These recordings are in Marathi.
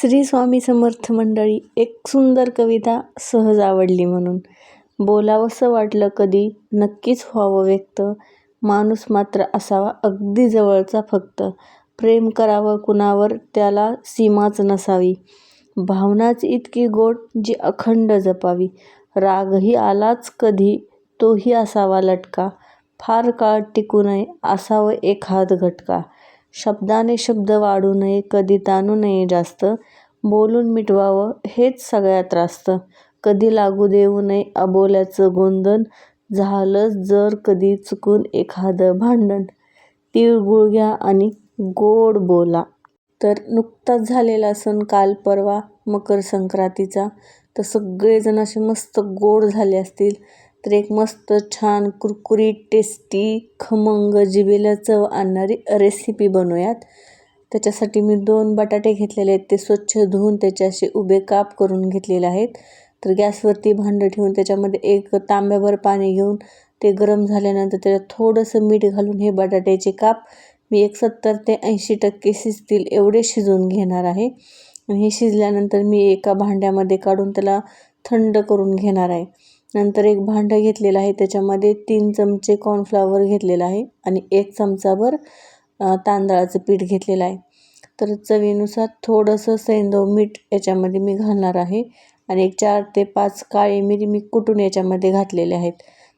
श्री स्वामी समर्थ मंडळी एक सुंदर कविता सहज आवडली म्हणून. बोलावंसं वाटलं कधी नक्कीच व्हावं व्यक्त. माणूस मात्र असावा अगदी जवळचा फक्त. प्रेम करावं कुणावर त्याला सीमाच नसावी. भावनाच इतकी गोड जी अखंड जपावी. रागही आलाच कधी तोही असावा लटका. फार काळ टिकू नये असावं एखाद घटका. शब्दाने शब्द वाढू नये कधी ताणू नये जास्त. बोलून मिटवावं हेच सगळ्यात रास्त. कधी लागू देऊ नये अबोल्याचं गोंधन. झालं जर कधी चुकून एखादं भांडण. तिळगुळ घ्या आणि गोड बोला. तर नुकताच झालेला सण काल परवा मकर संक्रांतीचा. तर सगळेजण असे मस्त गोड झाले असतील. तर एक मस्त छान कुरकुरीत टेस्टी खमंग जिभेला चव आणणारी रेसिपी बनवूयात. त्याच्यासाठी मी दोन बटाटे घेतलेले आहेत ते स्वच्छ धुवून त्याचे असे उभे काप करून घेतलेले आहेत. तर गॅसवरती भांडं ठेवून त्याच्यामध्ये एक तांब्याभर पाणी घेऊन ते गरम झाल्यानंतर त्याच्यात थोडंसं मीठ घालून हे बटाट्याचे काप मी एक सत्तर ते ऐंशी टक्के शिजतील एवढे शिजवून घेणार आहे. हे शिजल्यानंतर मी एका भांड्यामध्ये काढून त्याला थंड करून घेणार आहे. नंतर एक भांडं घेतलेलं आहे त्याच्यामध्ये तीन चमचे कॉर्नफ्लावर घेतलेलं आहे आणि एक चमचाभर तांदळाचं पीठ घेतलेलं आहे. तर चवीनुसार थोडंसं सैंदव मीठ याच्यामध्ये मी घालणार आहे आणि एक चार ते पाच काळी मिरी मी कुटून याच्यामध्ये घातलेले आहेत.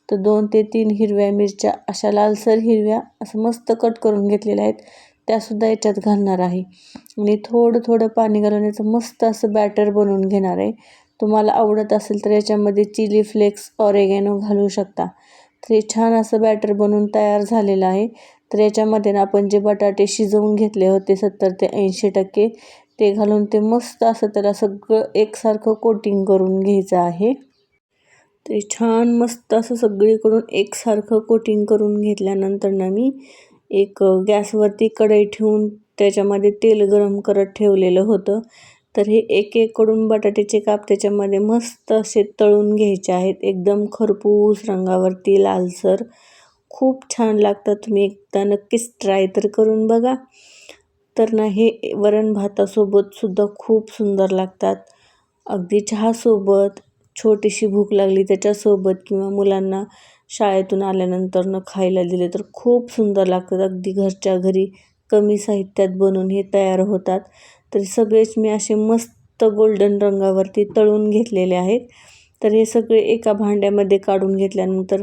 तर दोन ते तीन हिरव्या मिरच्या अशा लालसर हिरव्या असं मस्त कट करून घेतलेल्या आहेत त्यासुद्धा याच्यात घालणार आहे. आणि थोडं थोडं पाणी घालून याचं मस्त असं बॅटर बनवून घेणार आहे. तुम्हाला आवडत असेल तर याच्यामध्ये चिली फ्लेक्स ऑरेगॅनो घालू शकता. तर हे छान असं बॅटर बनवून तयार झालेलं आहे. तर याच्यामध्ये ना आपण जे बटाटे शिजवून घेतले होते सत्तर ते ऐंशी टक्के ते घालून ते मस्त असं त्याला सगळं एकसारखं कोटिंग करून घ्यायचं आहे. ते छान मस्त असं सगळीकडून एकसारखं कोटिंग करून घेतल्यानंतर ना मी एक गॅसवरती कढई ठेवून त्याच्यामध्ये तेल गरम करत ठेवलेलं होतं. तर हे एक एक करून बटाट्याचे काप त्याच्यामध्ये मस्त असे तळून घ्यायचे आहेत. एकदम खरपूस रंगावरती लालसर. खूप छान लागतात. तुम्ही एकदा नक्कीच ट्राय तर करून बघा. तर ना हे वरण भातासोबतसुद्धा खूप सुंदर लागतात. अगदी चहासोबत छोटीशी भूक लागली त्याच्यासोबत किंवा मुलांना शाळेतून आल्यानंतर न खायला दिले तर खूप सुंदर लागतात. अगदी घरच्या घरी कमी साहित्यात बनवून हे तयार होतात. तर सगळेच मी असे मस्त गोल्डन रंगावरती तळून घेतलेले आहेत. तर हे सगळे एका भांड्यामध्ये काढून घेतल्यानंतर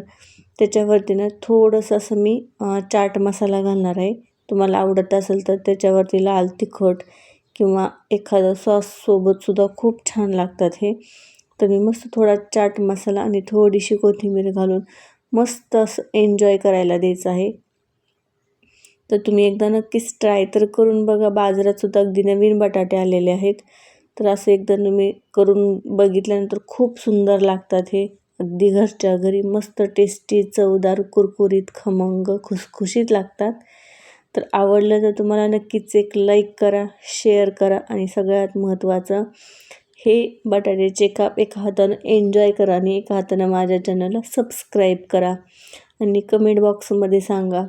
त्याच्यावरती ना थोडंसं असं मी चाट मसाला घालणार आहे. तुम्हाला आवडत असेल तर त्याच्यावरती लाल तिखट किंवा एखादा सॉससोबतसुद्धा खूप छान लागतात हे. तर मी मस्त थोडा चाट मसाला आणि थोडीशी कोथिंबीर घालून मस्त असं एन्जॉय करायला द्यायचं आहे. तर तुम्ही एकदा नक्कीच ट्राय तर करून बघा. बाजारातसुद्धा अगदी नवीन बटाटे आलेले आहेत. तर असं एकदा तुम्ही करून बघितल्यानंतर खूप सुंदर लागतात हे. अगदी घरच्या घरी मस्त टेस्टी चवदार कुरकुरीत खमंग खुसखुशीत लागतात. तर आवडलं तर तुम्हाला नक्कीच एक लाईक करा शेअर करा आणि सगळ्यात महत्त्वाचं हे बटाट्याचे काप एका हातानं एन्जॉय करा आणि एका हातानं माझ्या चॅनलला सबस्क्राईब करा. आणि कमेंट बॉक्समध्ये सांगा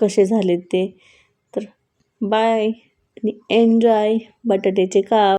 कसे झालेत ते. तर बाय आणि एन्जॉय बटाट्याचे काप.